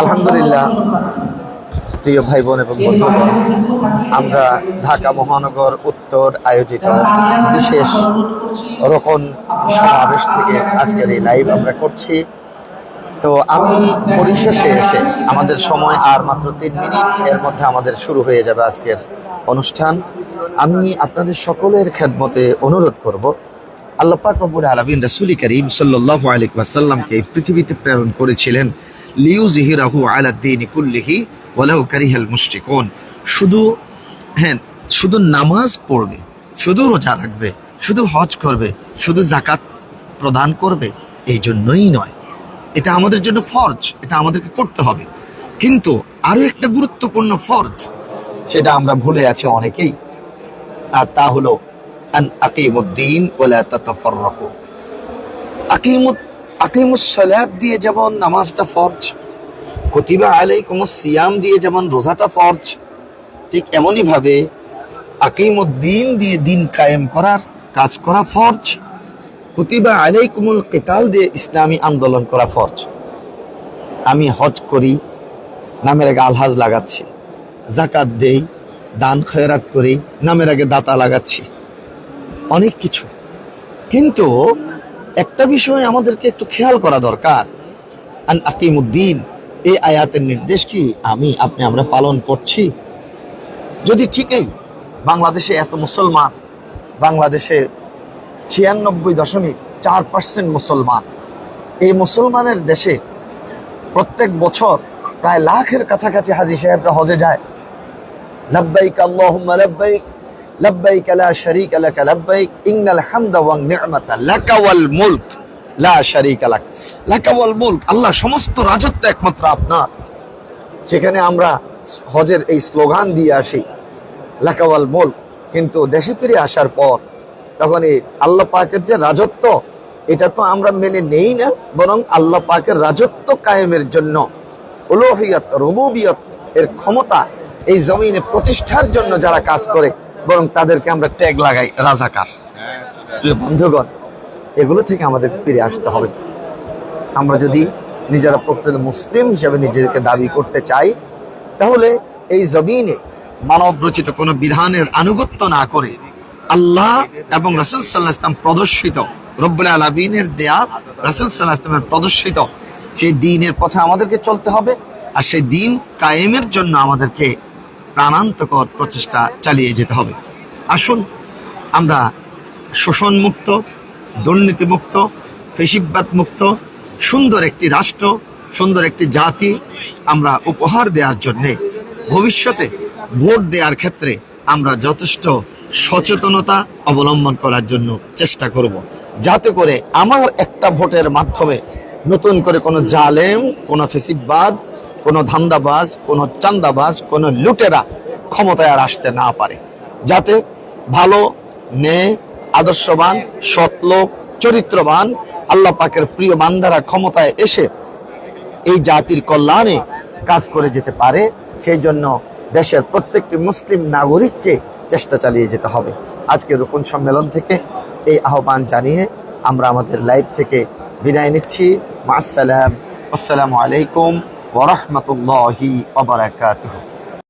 আলহামদুলিল্লাহ, প্রিয় ভাই বোন এবং বন্ধুগণ, আমরা ঢাকা মহানগর উত্তর আয়োজিত বিশেষ রোকন সমাবেশ থেকে আজকের এই লাইভ আমরা করছি। তো আমি পরিশেষে এসে আমাদের সময় আর মাত্র তিন মিনিট, এর মধ্যে আমাদের শুরু হয়ে যাবে আজকের অনুষ্ঠান। আমি আপনাদের সকলের খেদমতে অনুরোধ করব, আল্লাহ পাক আলামিন রাসূল করিম সাল্লাল্লাহু আলাইহি ওয়াসাল্লামকে এই পৃথিবীতে প্রেরণ করেছিলেন। লিউযহিরাহু আলা দ্বীনি কুল্লিহি ওয়ালাউ কারিহাল মুশরিকুন। শুধু হ্যাঁ শুধু নামাজ পড়বে, শুধু রোজা রাখবে, শুধু হজ করবে, শুধু জাকাত প্রদান করবে, এই জন্যই নয়। এটা আমাদের জন্য ফরজ, এটা আমাদেরকে করতে হবে। কিন্তু আরও একটা গুরুত্বপূর্ণ ফরজ, সেটা আমরা ভুলে আছি অনেকেই, আর তা হলো, আন আকিমুদ্দিন ওয়ালা তাতাফাররাকু। আকিমুত আকিমুস সালাত দিয়ে যেমন নামাজটা ফরজ, কুতিবা আলাইকুমুস সিয়াম দিয়ে যেমন রোজাটা ফরজ, ঠিক এমনই ভাবে আকিমুদ্দিন দিয়ে দিন কায়েম করার কাজ করা ফরজ, কুতিবা আলাইকুমুল কিতাল দিয়ে ইসলামী আন্দোলন করা ফরজ। আমি হজ করি, নামের আগে আলহাজ লাগাচ্ছি জাকাত দেই, দান খয়রাত করি, নামের আগে দাতা লাগাচ্ছি, অনেক কিছু। কিন্তু একটা বিষয় আমাদেরকে একটু খেয়াল করা দরকার। আকিমুদ্দিন, এই আয়াতের নির্দেশ কি আমি, আপনি, আমরা পালন করছি? যদি ঠিকই বাংলাদেশে এত মুসলমান, বাংলাদেশে ছিয়ানব্বই দশমিক চার পার্সেন্ট মুসলমান। এই মুসলমানের দেশে প্রত্যেক বছর প্রায় লাখের কাছাকাছি হাজি সাহেবরা হজে যায়। লাব্বাইক আল্লাহুম্মা লাব্বাইক লাব্বাইক, লা শারীকা লাক, লাব্বাইক, ইন্নাল হামদা ওয়ান নি'মাতা লাকা ওয়াল মুলক। লা শারীকা লাক, লাকা ওয়াল মুলক, আল্লাহ সমস্ত রাজত্ব একমাত্র আপনার। সেখানে আমরা হজের এই স্লোগান দিয়ে আসি লাকাওয়াল মুলক। কিন্তু দেশে ফিরে আসার পর, তখন এই আল্লাহ পাকের যে রাজত্ব, এটা তো আমরা মেনে নেই না, বরং আল্লাহ পাকের রাজত্ব কায়েমের জন্য। উলোহিয়ত, রবুবিয়ত, এর ক্ষমতা এই জমিনে প্রতিষ্ঠার জন্য যারা কাজ করে বরং তাদেরকে আমরা ট্যাগ লাগাই রাজাকার। বন্ধুগণ, এগুলো থেকে আমাদের ফিরে আসতে হবে। আমরা যদি নিজেরা প্রকৃত মুসলিম হিসেবে নিজেদেরকে দাবি করতে চাই, তাহলে এই জমিনে মানব রচিত কোনো বিধানের আনুগত্য না করে আল্লাহ এবং রাসুল সাল্লাহ ইসলাম প্রদর্শিত, রব্বুল আলমিনের দেয়া রাসুল সাল্লাহ ইসলামের প্রদর্শিত সেই দিনের পথে আমাদেরকে চলতে হবে। আর সেই দিন কায়েমের জন্য আমাদেরকে প্রাণান্তকর প্রচেষ্টা চালিয়ে যেতে হবে। আসুন, আমরা শোষণ মুক্ত দুর্নীতিমুক্ত ফেসিবাদ মুক্ত সুন্দর একটি রাষ্ট্র, সুন্দর একটি জাতি আমরা উপহার দেওয়ার জন্যে ভবিষ্যতে ভোট দেওয়ার ক্ষেত্রে আমরা যথেষ্ট সচেতনতা অবলম্বন করার জন্য চেষ্টা করব। যাতে করে আমার একটা ভোটের মাধ্যমে নতুন করে কোনো জালেম, কোনো ফেসিবাদ কোনো ধান্দাবাজ, কোনো চান্দাবাজ, কোনো লুটেরা ক্ষমতায় আর আসতে না পারে। যাতে ভালো, ন্যায়, আদর্শবান সৎলোক চরিত্রবান, আল্লাহ পাকের প্রিয় বান্দারা ক্ষমতায় এসে এই জাতির কল্যাণে কাজ করে যেতে পারে, সেই জন্য দেশের প্রত্যেকটি মুসলিম নাগরিককে চেষ্টা চালিয়ে যেতে হবে। আজকে রোপণ সম্মেলন থেকে এই আহ্বান জানিয়ে আমরা আমাদের লাইভ থেকে বিদায় নিচ্ছি। মাসালাম আসসালামু আলাইকুম। ورحمة الله وبركاته.